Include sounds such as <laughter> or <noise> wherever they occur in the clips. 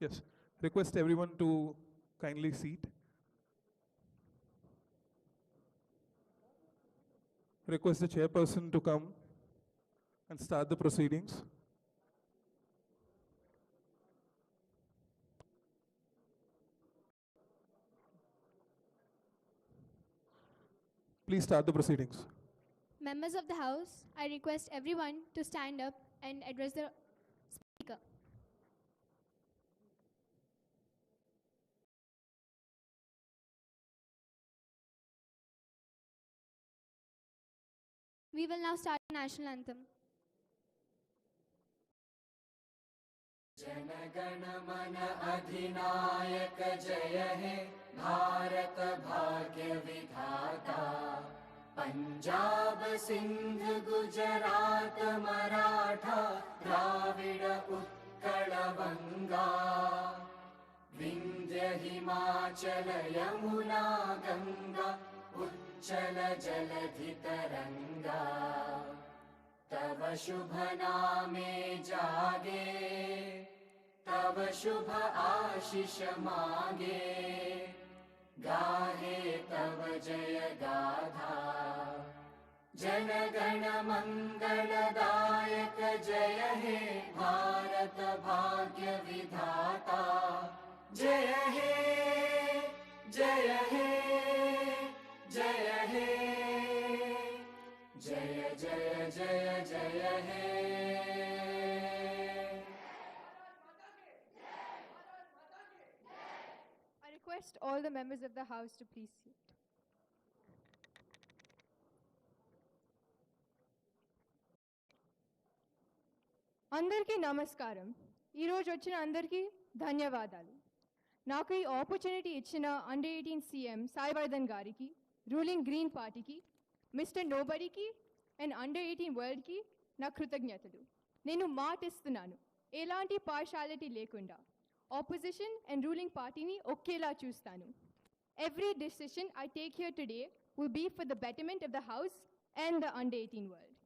Yes. Request everyone to kindly seat. Request the chairperson to come and start the proceedings. Please start the proceedings. Members of the House, I request everyone to stand up and address the We will now start the national anthem. Jana Gana Mana अधिनायक जय हे भारत भाग्य विधाता पंजाब सिंध गुजरात मराठा द्राविड उत्कल बंगा विंध्य हिमाचल यमुना गंगा उच्चल जलधि तरंगा तव शुभ नामे जागे। तव शुभ आशीष मागे। गाहे तव जय गाथा जनगण मंगलदायक जय हे भारत भाग्य विधाता। जय हे जय हे all the members of the House to please seat. అందరికీ నమస్కారం. ఈరోజు వచ్చిన అందరికీ ధన్యవాదాలు. నాకు ఈ ఆపర్చునిటీ ఇచ్చిన అండర్ ఎయిటీన్ సీఎం సాయివర్ధన్ గారికి రూలింగ్ గ్రీన్ పార్టీకి మిస్టర్ నోబడికి అండ్ అండర్ ఎయిటీన్ వరల్డ్కి నా కృతజ్ఞతలు. నేను మాటిస్తున్నాను. ఎలాంటి పార్షాలిటీ లేకుండా. opposition and ruling partyni okela chustanu. Every decision I take here today will be for the betterment of the House and the under 18 world.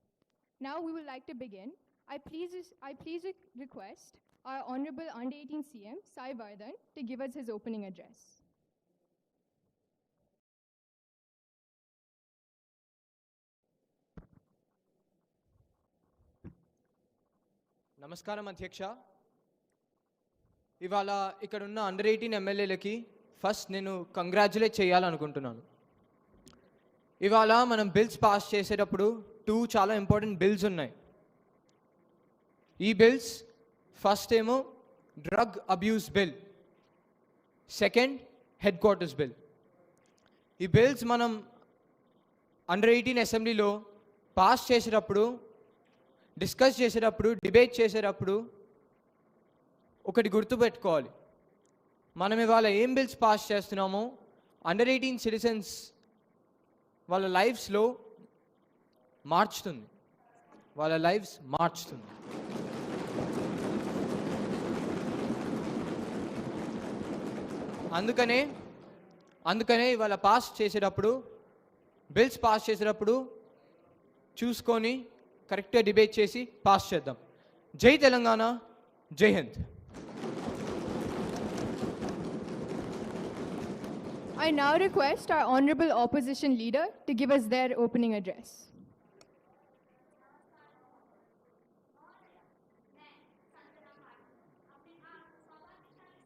Now we would like to begin. I please, I please request our Honorable Under 18 CM, Sai Vardhan, to give us his opening address. Namaskaram, ಅಧ್ಯಕ್ಷ ఇవాళ ఇక్కడ ఉన్న under eighteen ఎమ్మెల్యేలకి first నేను congratulate చేయాలనుకుంటున్నాను. ఇవాళ మనం bills pass చేసేటప్పుడు టూ చాలా ఇంపార్టెంట్ బిల్స్ ఉన్నాయి. ఈ బిల్స్ ఫస్ట్ ఏమో drug abuse bill second headquarters bill ఈ బిల్స్ మనం అండర్ ఎయిటీన్ అసెంబ్లీలో పాస్ చేసేటప్పుడు డిస్కస్ చేసేటప్పుడు డిబేట్ చేసేటప్పుడు ఒకటి గుర్తుపెట్టుకోవాలి. మనం ఇవాళ ఏం బిల్స్ పాస్ చేస్తున్నామో అండర్ ఎయిటీన్ సిటిజన్స్ వాళ్ళ లైఫ్స్లో మార్చుతుంది. వాళ్ళ లైఫ్స్ మార్చుతుంది. అందుకనే అందుకనే ఇవాళ పాస్ చేసేటప్పుడు బిల్స్ పాస్ చేసేటప్పుడు చూసుకొని కరెక్ట్గా డిబేట్ చేసి పాస్ చేద్దాం. జై తెలంగాణ జై Hind. I now request our Honorable Opposition Leader to give us their opening address.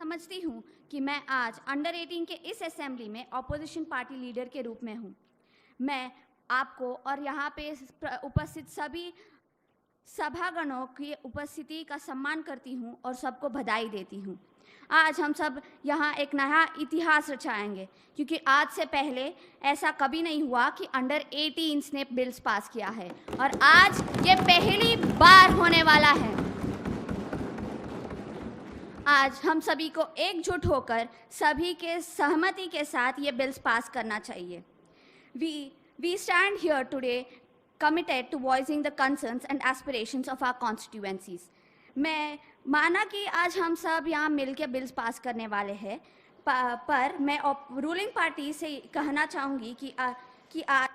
समझती हूँ कि मैं आज अंडर 18 के इस असेंबली में ऑपोजिशन पार्टी लीडर के रूप में हूँ मैं आपको और यहाँ पे उपस्थित सभी सभागणों की उपस्थिति का सम्मान करती हूँ और सबको बधाई देती हूँ आज हम सब यहाँ एक नया इतिहास रचाएँगे, क्योंकि आज से पहले ऐसा कभी नहीं हुआ कि अंडर 18 ने बिल्स पास किया है, और आज ये पहली बार होने वाला है। आज हम सभी को एकजुट होकर सभी के सहमति के साथ ये बिल्स पास करना चाहिए। We we stand here today committed to voicing the concerns and aspirations of our constituencies. मैं माना कि आज हम सब यहाँ मिलकर बिल्स पास करने वाले हैं पर मैं रूलिंग पार्टी से कहना चाहूँगी कि आ, कि आ,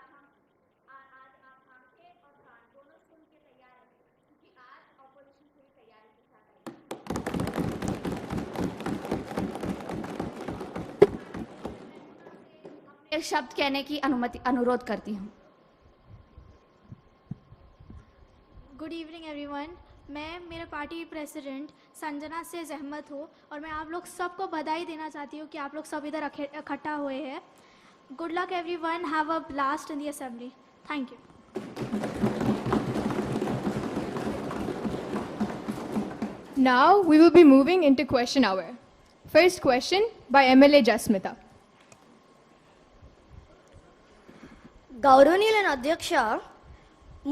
शब्द कहने की अनुमति अनुरोध करती हूँ। गुड इवनिंग एवरीवन मैं मेरे पार्टी की प्रेसिडेंट संजना से जहमत हूँ और मैं आप लोग सबको बधाई देना चाहती हूँ कि आप लोग सब इधर अखे- इकट्ठा हुए हैं good luck everyone have a blast in the assembly thank you Now we will be moving into question hour. First question by MLA Jasmita. గౌరవనీయులైన అధ్యక్ష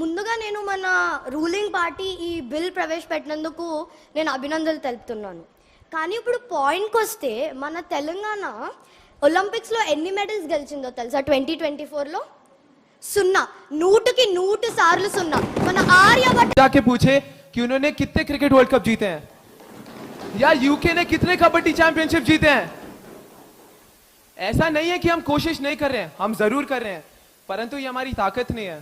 ముందుగా నేను మన రూలింగ్ పార్టీ ఈ బిల్ ప్రవేశపెట్టినందుకు నేను అభినందనలు తెలుపుతున్నాను కానీ ఇప్పుడు పాయింట్కి వస్తే మన తెలంగాణ ఒలింపిక్స్లో ఎన్ని మెడల్స్ గెలిచిందో తెలుసా ట్వంటీ ట్వంటీ ఫోర్లో సున్నా నూటికి నూటు సార్లు సున్నా మన ఆర్యభట్ట जाके पूछे कि उन्होंने कितने क्रिकेट वर्ल्ड कप जीते हैं या यूके ने कितने कबड्डी चैंपियनशिप जीते हैं ऐसा नहीं है कि हम कोशिश नहीं कर रहे हैं हम जरूर कर रहे हैं परंतु ये हमारी ताकत नहीं है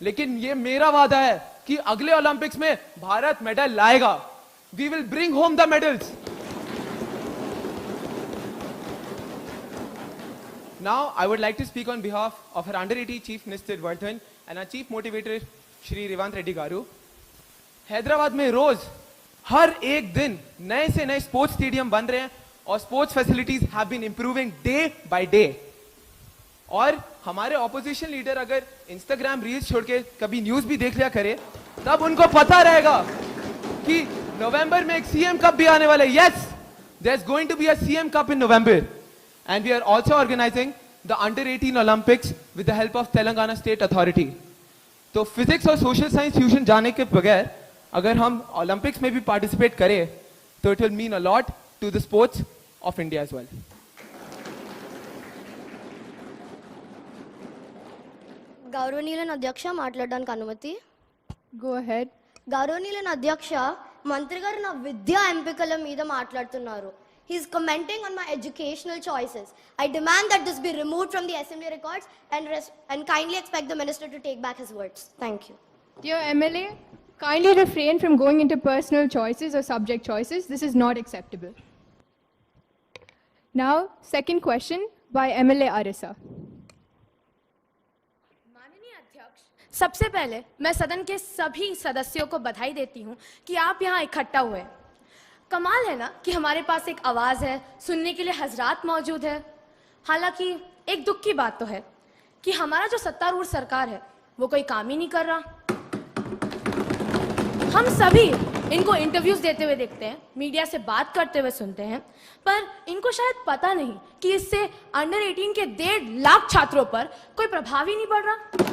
लेकिन ये मेरा वादा है कि अगले ओलंपिक्स में भारत मेडल लाएगा we will bring home the medals I would like to speak on behalf of our under 18 chief, Mr. Vardhan, and our chief motivator, Shri Revant Reddy Garu. Hyderabad में रोज हर एक दिन नए से नए स्पोर्ट्स स्टेडियम बन रहे हैं और sports facilities have been improving day by day और हमारे ऑपोजिशन लीडर अगर इंस्टाग्राम रील्स छोड़ के कभी न्यूज़ भी देख लिया करे, तब उनको पता रहेगा कि नवंबर में एक सीएम कप भी आने वाला है। Yes there is going to be a CM cup in November and we are also organising the under 18 Olympics with the help of Telangana state authority तो फिजिक्स और सोशल साइंस फ्यूजन जाने के बगैर, अगर हम ओलंपिक्स में भी participate करें तो it will mean a lot to the sports of India as well గౌరవనీయులైన అధ్యక్ష మాట్లాడడానికి అనుమతి Go ahead. గౌరవనీయులైన అధ్యక్ష మంత్రి గారు నా విద్యా ఎంపికల మీద మాట్లాడుతున్నారు he's commenting on my educational choices I demand that this be remove from the assembly records and and kindly expect the minister to take back his words thank you Dear MLA, kindly refrain from going into personal choices or subject choices. This is not acceptable. Now, second question by MLA Arisa. सबसे पहले मैं सदन के सभी सदस्यों को बधाई देती हूँ कि आप यहाँ इकट्ठा हुए कमाल है ना कि हमारे पास एक आवाज़ है, सुनने के लिए हजरात मौजूद है। हालाँकि एक दुख की बात तो है कि हमारा जो सत्तारूढ़ सरकार है, वो कोई काम ही नहीं कर रहा। हम सभी इनको इंटरव्यूज़ देते हुए देखते हैं मीडिया से बात करते हुए सुनते हैं, पर इनको शायद पता नहीं कि इससे अंडर 18 के डेढ़ लाख छात्रों पर कोई प्रभाव ही नहीं पड़ रहा।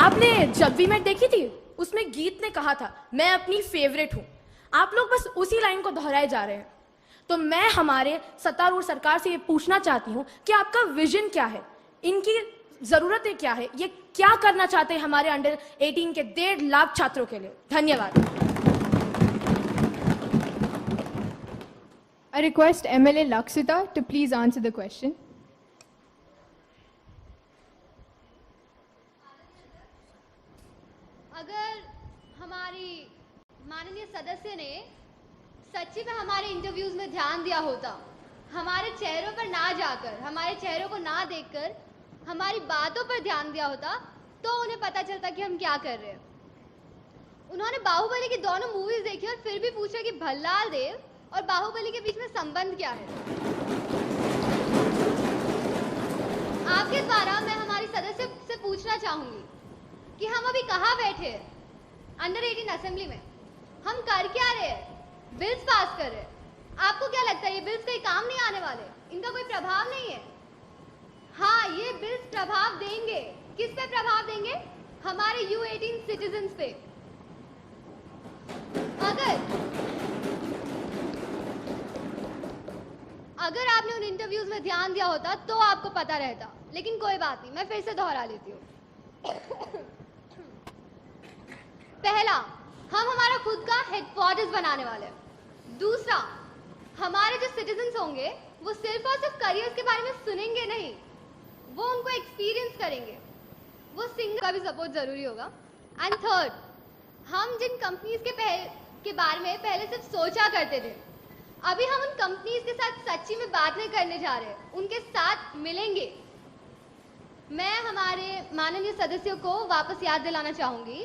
आपने जब भी मैं देखी थी, उसमें गीत ने कहा था, मैं अपनी फेवरेट हूँ। आप लोग बस उसी लाइन को दोहराए जा रहे हैं। तो मैं हमारे सत्तारूढ़ सरकार से ये पूछना चाहती हूँ कि आपका विजन क्या है? इनकी जरूरतें क्या है? ये क्या करना चाहते हैं हमारे अंडर 18 के डेढ़ लाख छात्रों के लिए? धन्यवाद। I request MLA Laksita to please answer the question. अगर हमारी माननीय सदस्य ने सच्ची में हमारे इंटरव्यूज़ में ध्यान दिया होता। हमारे चेहरों पर ना जाकर, हमारे चेहरों को ना देखकर, हमारी बातों पर ध्यान दिया होता तो उन्हें पता चलता कि हम क्या कर रहे हैं। उन्होंने बाहुबली की दोनों मूवीज़ देखी और फिर भी पूछा कि भल्लाल देव और बाहुबली के बीच में संबंध क्या है? आपके द्वारा मैं हमारी सदस्य से पूछना चाहूँगी कि हम अभी कहाँ बैठे हैं? अंडर 18 असेंबली में। हम कर क्या रहे हैं? बिल्स पास कर रहे आपको क्या लगता है, ये बिल्स कहीं काम नहीं आने वाले? इनका कोई प्रभाव नहीं है? हाँ ये बिल्स प्रभाव देंगे। किस पे प्रभाव देंगे? हमारे यू एटीन सिटीजन्स पे। अगर अगर आपने उन इंटरव्यूज़ में ध्यान दिया होता तो आपको पता रहता। लेकिन कोई बात नहीं, मैं फिर से दोहरा लेती हूँ। <coughs> पहला हम हमारा खुद का हेडक्वार्टर्स बनाने वाले हैं। दूसरा, हमारे जो सिटीजन्स होंगे, वो सिर्फ़ और सिर्फ़ करियर्स के बारे में सुनेंगे नहीं, वो उनको एक्सपीरियंस करेंगे। वो सिंगल का भी सपोर्ट ज़रूरी होगा। एंड थर्ड हम जिन कंपनीज़ के पहले के बारे में पहले सिर्फ़ सोचा करते थे, अभी हम उन कंपनीज़ के साथ सच्ची में बात करने जा रहे उनके साथ मिलेंगे। मैं हमारे माननीय सदस्यों को वापस याद दिलाना चाहूँगी।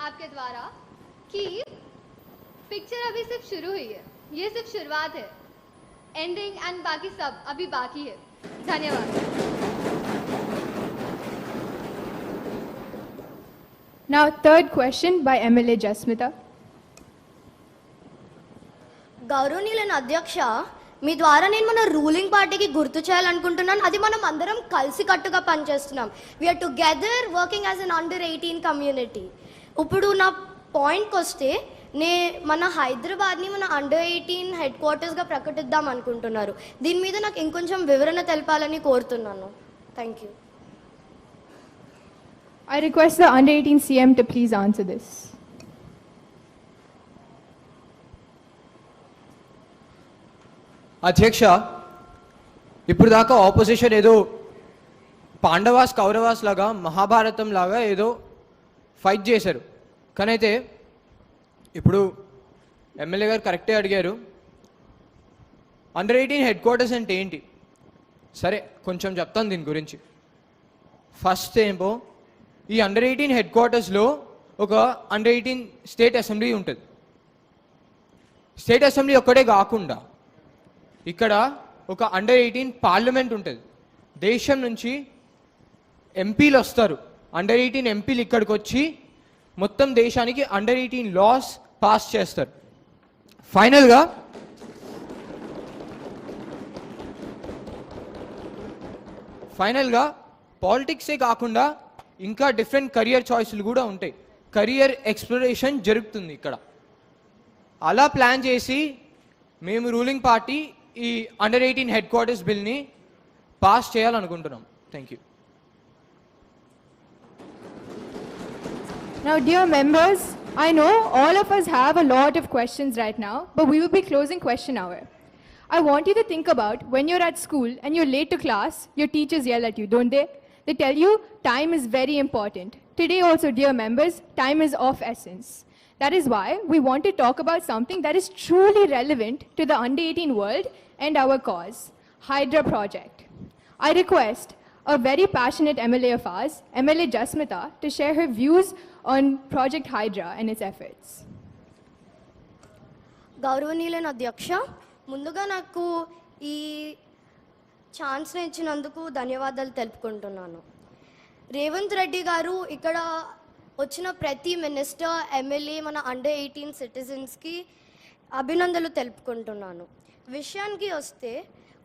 आपके द्वारा कि पिक्चर अभी सिर्फ शुरू हुई है ये सिर्फ शुरुआत है एंडिंग एंड बाकी सब अभी बाकी है धन्यवाद Now, third question by MLA Jasmita. గౌరవనీయులైన అధ్యక్ష మీ ద్వారా నేను మన రూలింగ్ పార్టీకి గుర్తు చేయాలనుకుంటున్నాను అది మనం అందరం కలిసి కట్టుగా పనిచేస్తున్నాం we are together working as an under eighteen community ఇప్పుడు నా పాయింట్కి వస్తే నే మన హైదరాబాద్ని మన అండర్ ఎయిటీన్ హెడ్ క్వార్టర్స్గా ప్రకటిద్దాం అనుకుంటున్నారు. దీని మీద నాకు ఇంకొంచెం వివరణ తెలపాలని కోరుతున్నాను. Thank you request the under 18 CM to please answer this. అధ్యక్ష ఇప్పుడు దాకా ఆపోజిషన్ ఏదో పాండవాస్ కౌరవాస్ లాగా మహాభారతం లాగా ఏదో ఫైట్ చేశారు. కానీ అయితే ఇప్పుడు ఎమ్మెల్యే గారు కరెక్టే అడిగారు. అండర్ ఎయిటీన్ హెడ్ క్వార్టర్స్ అంటే ఏంటి? సరే కొంచెం చెప్తాను దీని గురించి. ఫస్ట్ ఏమో ఈ అండర్ ఎయిటీన్ హెడ్ క్వార్టర్స్లో ఒక అండర్ ఎయిటీన్ స్టేట్ అసెంబ్లీ ఉంటుంది. స్టేట్ అసెంబ్లీ ఒక్కటే కాకుండా ఇక్కడ ఒక అండర్ ఎయిటీన్ పార్లమెంట్ ఉంటుంది. దేశం నుంచి ఎంపీలు వస్తారు. అండర్ ఎయిటీన్ ఎంపీలు ఇక్కడికి వచ్చి మొత్తం దేశానికి అండర్ ఎయిటీన్ లాస్ పాస్ చేస్తారు. ఫైనల్గా ఫైనల్గా పాలిటిక్సే కాకుండా ఇంకా డిఫరెంట్ కెరియర్ చాయిస్లు కూడా ఉంటాయి. కెరియర్ ఎక్స్ప్లోరేషన్ జరుగుతుంది ఇక్కడ. అలా ప్లాన్ చేసి మేము రూలింగ్ పార్టీ ఈ అండర్ ఎయిటీన్ హెడ్ క్వార్టర్స్ బిల్ని పాస్ చేయాలనుకుంటున్నాం. Thank you Now, dear members, I know all of us have a lot of questions right now, but we will be closing question hour. I want you to think about when you're at school and you're late to class, your teachers yell at you, don't they? They tell you time is very important. Today, also, dear members, time is of essence. That is why we want to talk about something that is truly relevant to the under 18 world and our cause Hydra Project. I request a very passionate MLA of ours, MLA Jasmita, to share her views on Project Hydra and its efforts. గౌరవనీయులైన అధ్యక్ష ముందుగా నాకు ఈ ఛాన్స్ని ఇచ్చినందుకు ధన్యవాదాలు తెలుపుకుంటున్నాను రేవంత్ రెడ్డి గారు ఇక్కడ వచ్చిన ప్రతి మినిస్టర్ ఎమ్మెల్యే మన అండర్ ఎయిటీన్ సిటిజన్స్కి అభినందనలు తెలుపుకుంటున్నాను విషయానికి వస్తే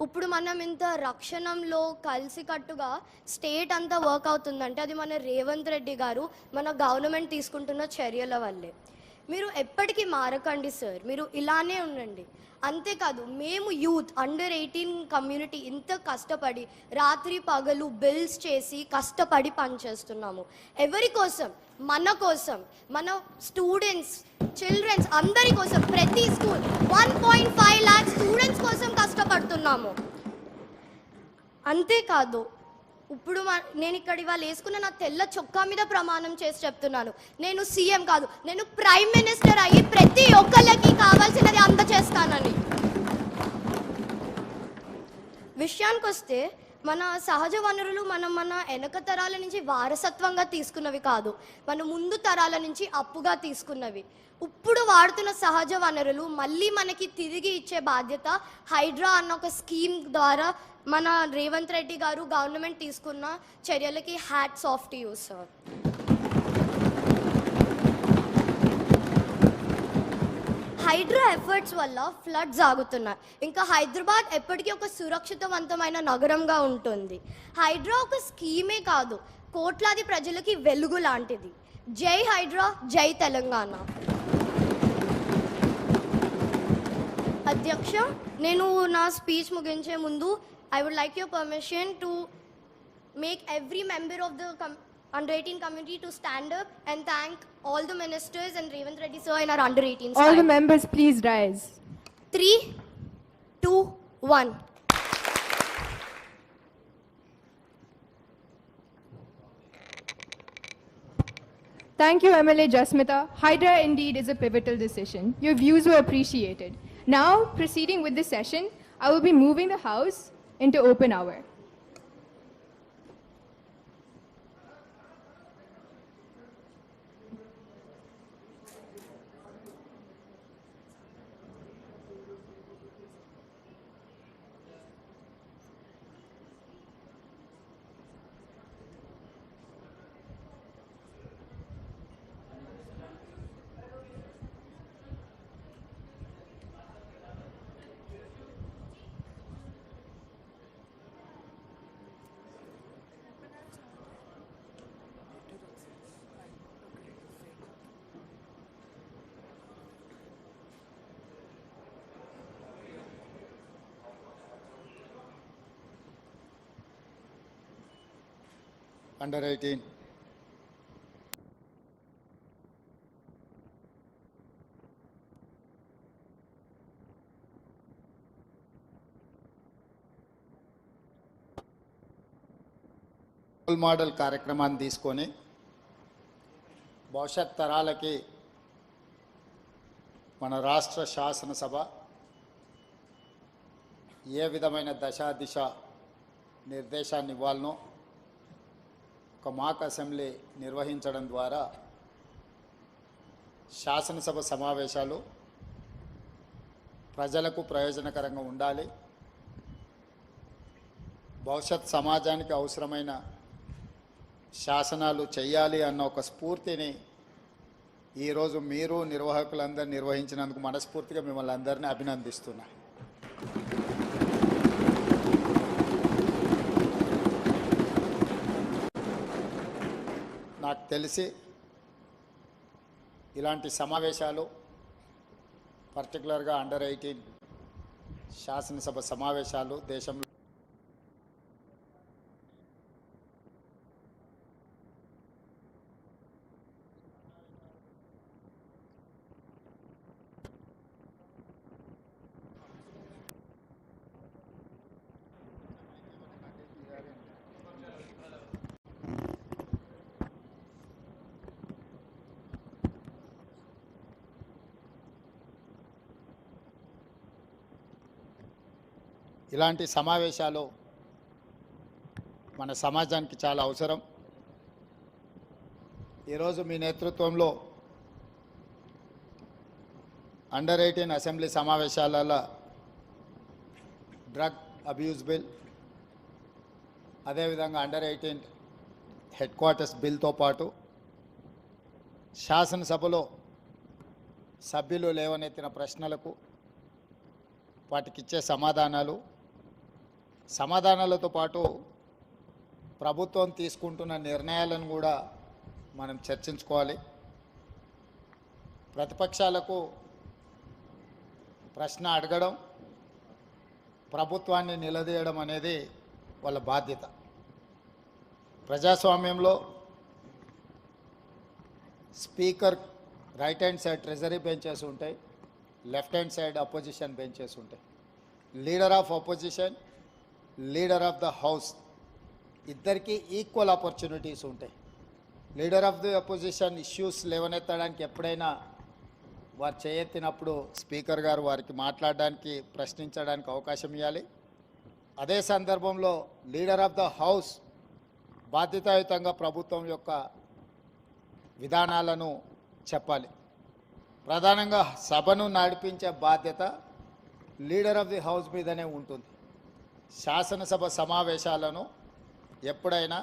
ఇప్పుడు మనం ఇంత రక్షణంలో కలిసికట్టుగా స్టేట్ అంతా వర్క్ అవుతుందంటే అది మన రేవంత్ రెడ్డి గారు మన గవర్నమెంట్ తీసుకుంటున్న చర్యల వల్లే. మీరు ఎప్పటికీ మారకండి సార్ మీరు ఇలానే ఉండండి. అంతేకాదు మేము యూత్ అండర్ ఎయిటీన్ కమ్యూనిటీ ఇంత కష్టపడి రాత్రి పగలు బిల్స్ చేసి కష్టపడి పనిచేస్తున్నాము ఎవరి కోసం? మన కోసం. మన స్టూడెంట్స్ చిల్డ్రన్స్ అందరి కోసం. ప్రతి school one point five lakh students కోసం కష్టపడుతున్నాము. అంతేకాదు ఇప్పుడు నేను ఇక్కడ ఇవాళ వేసుకున్న నా తెల్ల చొక్కా మీద ప్రమాణం చేసి చెప్తున్నాను. నేను సీఎం కాదు నేను ప్రైమ్ మినిస్టర్ అయ్యి ప్రతి ఒక్కళ్ళకి కావాల్సినది అందచేస్తానని. విషయానికి వస్తే మన సహజ వనరులు మనం మన వెనక తరాల నుంచి వారసత్వంగా తీసుకున్నవి కాదు మన ముందు తరాల నుంచి అప్పుగా తీసుకున్నవి. ఇప్పుడు వాడుతున్న సహజ వనరులు మళ్ళీ మనకి తిరిగి ఇచ్చే బాధ్యత హైడ్రా అన్న ఒక స్కీమ్ ద్వారా మన రేవంత్ రెడ్డి గారు గవర్నమెంట్ తీసుకున్న చర్యలకి hats off to use sir Hydraa efforts వల్ల ఫ్లడ్స్ ఆగుతున్నాయి. ఇంకా హైదరాబాద్ ఎప్పటికీ ఒక సురక్షితవంతమైన నగరంగా ఉంటుంది. హైడ్రా ఒక స్కీమే కాదు కోట్లాది ప్రజలకి వెలుగు లాంటిది. జై హైడ్రా జై తెలంగాణ. అధ్యక్ష నేను నా స్పీచ్ ముగించే ముందు I would like your permission to make every member of the come under 18 community to stand up and thank all the ministers and Revant Reddy sir in our under 18 All the members, please rise. Three, two, one. Thank you, MLA Jasmita. Hydra indeed is a pivotal decision. Your views were appreciated. Now, proceeding with the session, I will be moving the House into open hour. Under eighteen role model కార్యక్రమాన్ని తీసుకొని భవిష్యత్ తరాలకి మన రాష్ట్ర శాసనసభ ఏ విధమైన దశ దిశ నిర్దేశాన్ని ఇవ్వాలనో ఒక మాక్ అసెంబ్లీ నిర్వహించడం ద్వారా శాసనసభ సమావేశాలు ప్రజలకు ప్రయోజనకరంగా ఉండాలి. భవిష్యత్ సమాజానికి అవసరమైన శాసనాలు చేయాలి అన్న ఒక స్ఫూర్తిని ఈరోజు మీరు నిర్వాహకులందరూ నిర్వహించినందుకు మనస్ఫూర్తిగా మిమ్మల్ని అందరినీ అభినందిస్తున్నాను నాకు తెలిసి ఇలాంటి సమావేశాలు పర్టికులర్గా అండర్ ఎయిటీన్ శాసనసభ సమావేశాలు దేశంలో ఇలాంటి సమావేశాలు మన సమాజానికి చాలా అవసరం. ఈరోజు మీ నేతృత్వంలో అండర్ ఎయిటీన్ అసెంబ్లీ సమావేశాలలో డ్రగ్ అబ్యూస్ బిల్ అదేవిధంగా అండర్ ఎయిటీన్ హెడ్ క్వార్టర్స్ బిల్తో పాటు శాసనసభలో సభ్యులు లేవనెత్తిన ప్రశ్నలకు వాటికిచ్చే సమాధానాలు సమాధానాలతో పాటు ప్రభుత్వం తీసుకుంటున్న నిర్ణయాలను కూడా మనం చర్చించుకోవాలి. ప్రతిపక్షాలకు ప్రశ్న అడగడం ప్రభుత్వాన్ని నిలదీయడం అనేది వాళ్ళ బాధ్యత. ప్రజాస్వామ్యంలో speaker right hand side treasury benches ఉంటాయి left hand side opposition benches ఉంటాయి. Leader of opposition leader of the house ఇద్దరికి ఈక్వల్ ఆపర్చునిటీస్ ఉంటాయి. Leader of the opposition issues లేవనెత్తడానికి ఎప్పుడైనా వారు చేయెత్తినప్పుడు స్పీకర్ గారు వారికి మాట్లాడడానికి ప్రశ్నించడానికి అవకాశం ఇవ్వాలి. అదే సందర్భంలో లీడర్ ఆఫ్ ద హౌస్ బాధ్యతాయుతంగా ప్రభుత్వం యొక్క విధానాలను చెప్పాలి. ప్రధానంగా సభను నడిపించే బాధ్యత లీడర్ ఆఫ్ ది హౌస్ మీదనే ఉంటుంది. శాసనసభ సమావేశాలను ఎప్పుడైనా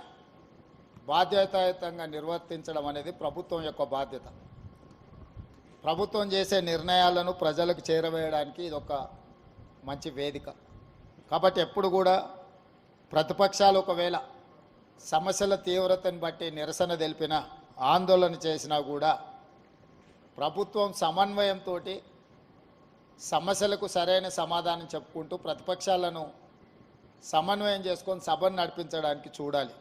బాధ్యతాయుతంగా నిర్వర్తించడం అనేది ప్రభుత్వం యొక్క బాధ్యత. ప్రభుత్వం చేసే నిర్ణయాలను ప్రజలకు చేరవేయడానికి ఇది ఒక మంచి వేదిక. కాబట్టి ఎప్పుడు కూడా ప్రతిపక్షాలు ఒకవేళ సమస్యల తీవ్రతను బట్టి నిరసన తెలిపిన ఆందోళన చేసినా కూడా ప్రభుత్వం సమన్వయంతో సమస్యలకు సరైన సమాధానం చెప్పుకుంటూ ప్రతిపక్షాలను సమన్వయం చేసుకొని సభను నడిపించడానికి చూడాలి.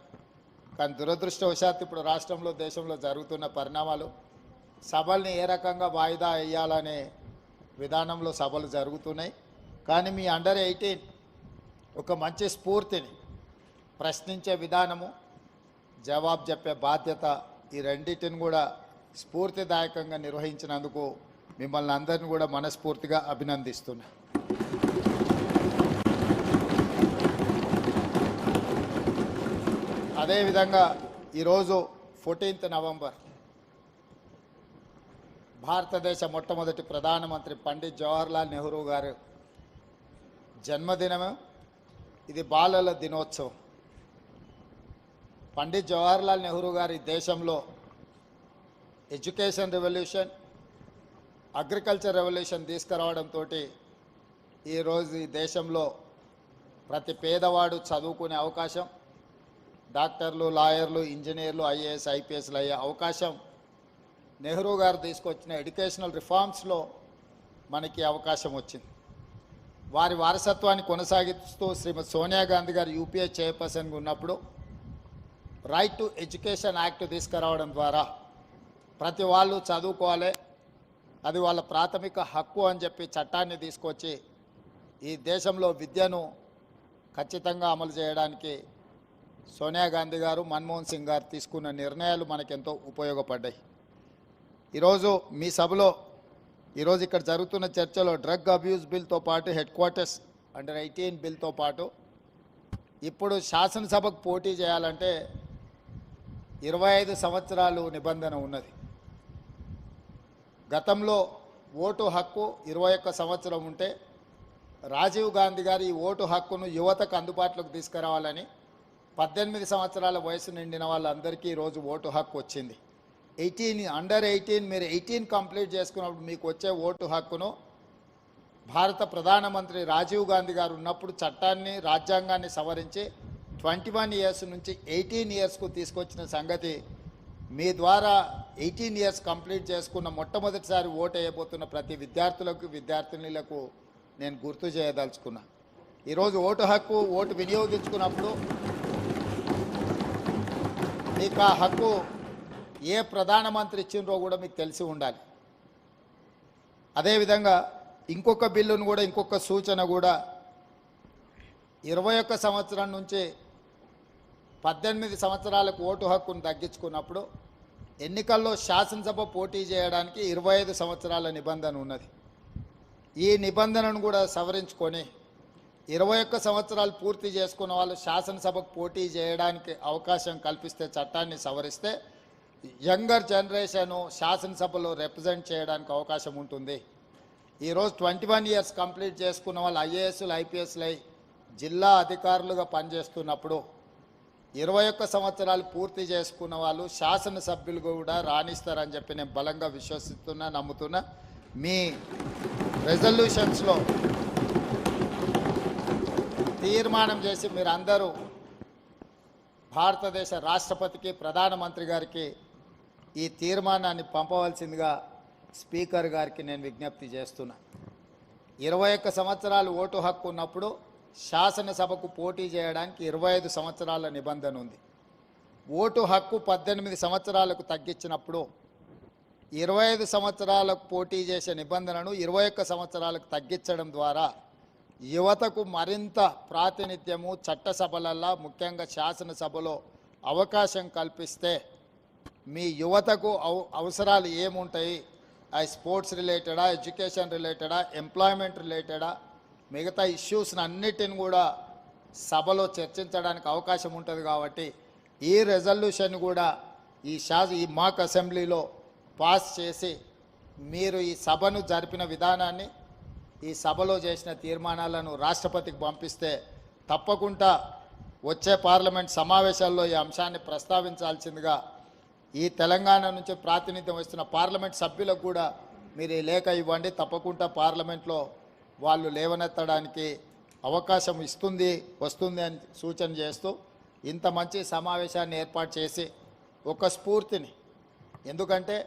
కానీ దురదృష్టవశాత్తు ఇప్పుడు రాష్ట్రంలో దేశంలో జరుగుతున్న పరిణామాలు సభల్ని ఏ రకంగా వాయిదా వేయాలనే విధానంలో సభలు జరుగుతున్నాయి. కానీ మీ అండర్ ఎయిటీన్ ఒక మంచి స్ఫూర్తిని ప్రశ్నించే విధానము జవాబు చెప్పే బాధ్యత ఈ రెండింటిని కూడా స్ఫూర్తిదాయకంగా నిర్వహించినందుకు మిమ్మల్ని అందరిని కూడా మనస్ఫూర్తిగా అభినందిస్తున్నా. అదేవిధంగా ఈరోజు ఫోర్టీన్త్ నవంబర్ భారతదేశ మొట్టమొదటి ప్రధానమంత్రి పండిత్ జవహర్లాల్ నెహ్రూ గారు జన్మదినము. ఇది బాలల దినోత్సవం. పండిత్ జవహర్లాల్ నెహ్రూ గారి దేశంలో ఎడ్యుకేషన్ రెవల్యూషన్ అగ్రికల్చర్ రెవల్యూషన్ తీసుకురావడంతో ఈరోజు ఈ దేశంలో ప్రతి పేదవాడు చదువుకునే అవకాశం డాక్టర్లు లాయర్లు ఇంజనీర్లు ఐఏఎస్ ఐపీఎస్లు అయ్యే అవకాశం నెహ్రూ గారు తీసుకొచ్చిన ఎడ్యుకేషనల్ రిఫార్మ్స్లో మనకి అవకాశం వచ్చింది. వారి వారసత్వాన్ని కొనసాగిస్తూ శ్రీమతి సోనియా గాంధీ గారు యూపీఏ చైర్పర్సన్గా ఉన్నప్పుడు రైట్ టు ఎడ్యుకేషన్ యాక్ట్ తీసుకురావడం ద్వారా ప్రతి వాళ్ళు చదువుకోవాలి అది వాళ్ళ ప్రాథమిక హక్కు అని చెప్పి చట్టాన్ని తీసుకొచ్చి ఈ దేశంలో విద్యను ఖచ్చితంగా అమలు చేయడానికి సోనియా గాంధీ గారు మన్మోహన్ సింగ్ గారు తీసుకున్న నిర్ణయాలు మనకెంతో ఉపయోగపడ్డాయి. ఈరోజు మీ సభలో ఈరోజు ఇక్కడ జరుగుతున్న చర్చలో డ్రగ్ అబ్యూస్ బిల్తో పాటు హెడ్ క్వార్టర్స్ అండర్ ఎయిటీన్ బిల్తో పాటు ఇప్పుడు శాసనసభకు పోటీ చేయాలంటే ఇరవై ఐదు సంవత్సరాలు నిబంధన ఉన్నది. గతంలో ఓటు హక్కు ఇరవై ఒక్క సంవత్సరం ఉంటే రాజీవ్ గాంధీ గారు ఈ ఓటు హక్కును యువతకు అందుబాటులోకి తీసుకురావాలని పద్దెనిమిది సంవత్సరాల వయసు నిండిన వాళ్ళందరికీ ఈరోజు ఓటు హక్కు వచ్చింది. ఎయిటీన్ అండర్ ఎయిటీన్ మీరు ఎయిటీన్ కంప్లీట్ చేసుకున్నప్పుడు మీకు వచ్చే ఓటు హక్కును భారత ప్రధానమంత్రి రాజీవ్ గాంధీ గారు ఉన్నప్పుడు చట్టాన్ని రాజ్యాంగాన్ని సవరించి ట్వంటీ వన్ ఇయర్స్ నుంచి ఎయిటీన్ ఇయర్స్కు తీసుకొచ్చిన సంగతి మీ ద్వారా ఎయిటీన్ ఇయర్స్ కంప్లీట్ చేసుకున్న మొట్టమొదటిసారి ఓటు వేయబోతున్న ప్రతి విద్యార్థులకు విద్యార్థినులకు నేను గుర్తు చేయదలుచుకున్నా. ఈరోజు ఓటు హక్కు ఓటు వినియోగించుకున్నప్పుడు మీకు ఆ హక్కు ఏ ప్రధానమంత్రి ఇచ్చిండ్రో కూడా మీకు తెలిసి ఉండాలి. అదేవిధంగా ఇంకొక బిల్లును కూడా ఇంకొక సూచన కూడా ఇరవై ఒక్క సంవత్సరం నుంచి పద్దెనిమిది సంవత్సరాలకు ఓటు హక్కును తగ్గించుకున్నప్పుడు ఎన్నికల్లో శాసనసభ పోటీ చేయడానికి ఇరవై ఐదు సంవత్సరాల నిబంధన ఉన్నది. ఈ నిబంధనను కూడా సవరించుకొని ఇరవై ఒక్క సంవత్సరాలు పూర్తి చేసుకున్న వాళ్ళు శాసనసభకు పోటీ చేయడానికి అవకాశం కల్పిస్తే చట్టాన్ని సవరిస్తే యంగర్ జనరేషను శాసనసభలో రిప్రజెంట్ చేయడానికి అవకాశం ఉంటుంది. ఈరోజు ట్వంటీ వన్ ఇయర్స్ కంప్లీట్ చేసుకున్న వాళ్ళు ఐఏఎస్లు ఐపీఎస్లు అయి జిల్లా అధికారులుగా పనిచేస్తున్నప్పుడు ఇరవై ఒక్క సంవత్సరాలు పూర్తి చేసుకున్న వాళ్ళు శాసనసభ్యులు కూడా రాణిస్తారని చెప్పి నేను బలంగా విశ్వసిస్తున్నా నమ్ముతున్నా. మీ రెజల్యూషన్స్లో తీర్మానం చేసి మీరు అందరూ భారతదేశ రాష్ట్రపతికి ప్రధానమంత్రి గారికి ఈ తీర్మానాన్ని పంపవలసిందిగా స్పీకర్ గారికి నేను విజ్ఞప్తి చేస్తున్నా. ఇరవై ఒక్క సంవత్సరాలు ఓటు హక్కు ఉన్నప్పుడు శాసనసభకు పోటీ చేయడానికి ఇరవై ఐదు సంవత్సరాల నిబంధన ఉంది. ఓటు హక్కు పద్దెనిమిది సంవత్సరాలకు తగ్గించినప్పుడు ఇరవై ఐదు సంవత్సరాలకు పోటీ చేసే నిబంధనను ఇరవై ఒక్క సంవత్సరాలకు తగ్గించడం ద్వారా యువతకు మరింత ప్రాతినిధ్యము చట్టసభలల్లో ముఖ్యంగా శాసనసభలో అవకాశం కల్పిస్తే మీ యువతకు అవసరాలు ఏముంటాయి? అవి స్పోర్ట్స్ రిలేటెడా ఎడ్యుకేషన్ రిలేటెడా ఎంప్లాయ్మెంట్ రిలేటెడా? మిగతా ఇష్యూస్ని అన్నిటిని కూడా సభలో చర్చించడానికి అవకాశం ఉంటుంది కాబట్టి ఈ రెజల్యూషన్ కూడా ఈ శాస ఈ మాక్ అసెంబ్లీలో పాస్ చేసి మీరు ఈ సభను జరిపిన విధానాన్ని ఈ సభలో చేసిన తీర్మానాలను రాష్ట్రపతికి పంపిస్తే తప్పకుండా వచ్చే పార్లమెంట్ సమావేశాల్లో ఈ అంశాన్ని ప్రస్తావించాల్సిందిగా ఈ తెలంగాణ నుంచి ప్రాతినిధ్యం వస్తున్న పార్లమెంట్ సభ్యులకు కూడా మీరు ఈ లేఖ ఇవ్వండి. తప్పకుండా పార్లమెంట్లో వాళ్ళు లేవనెత్తడానికి అవకాశం ఇస్తుంది వస్తుంది అని సూచన చేస్తూ ఇంత మంచి సమావేశాన్ని ఏర్పాటు చేసి ఒక స్ఫూర్తిని. ఎందుకంటే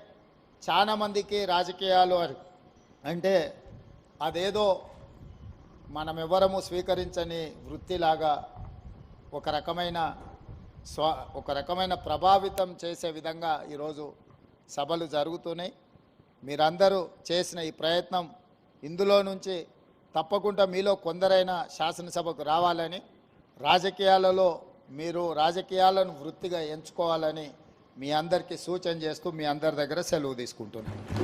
చాలామందికి రాజకీయాలు అంటే అదేదో మనం ఎవరము స్వీకరించని వృత్తిలాగా ఒక రకమైన స్వ ఒక రకమైన ప్రభావితం చేసే విధంగా ఈరోజు సభలు జరుగుతున్నాయి. మీరందరూ చేసిన ఈ ప్రయత్నం ఇందులో నుంచి తప్పకుండా మీలో కొందరైనా శాసనసభకు రావాలని రాజకీయాలలో మీరు రాజకీయాలను వృత్తిగా ఎంచుకోవాలని మీ అందరికీ సూచన చేస్తూ మీ అందరి దగ్గర సెలవు తీసుకుంటున్నాను.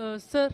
Sir,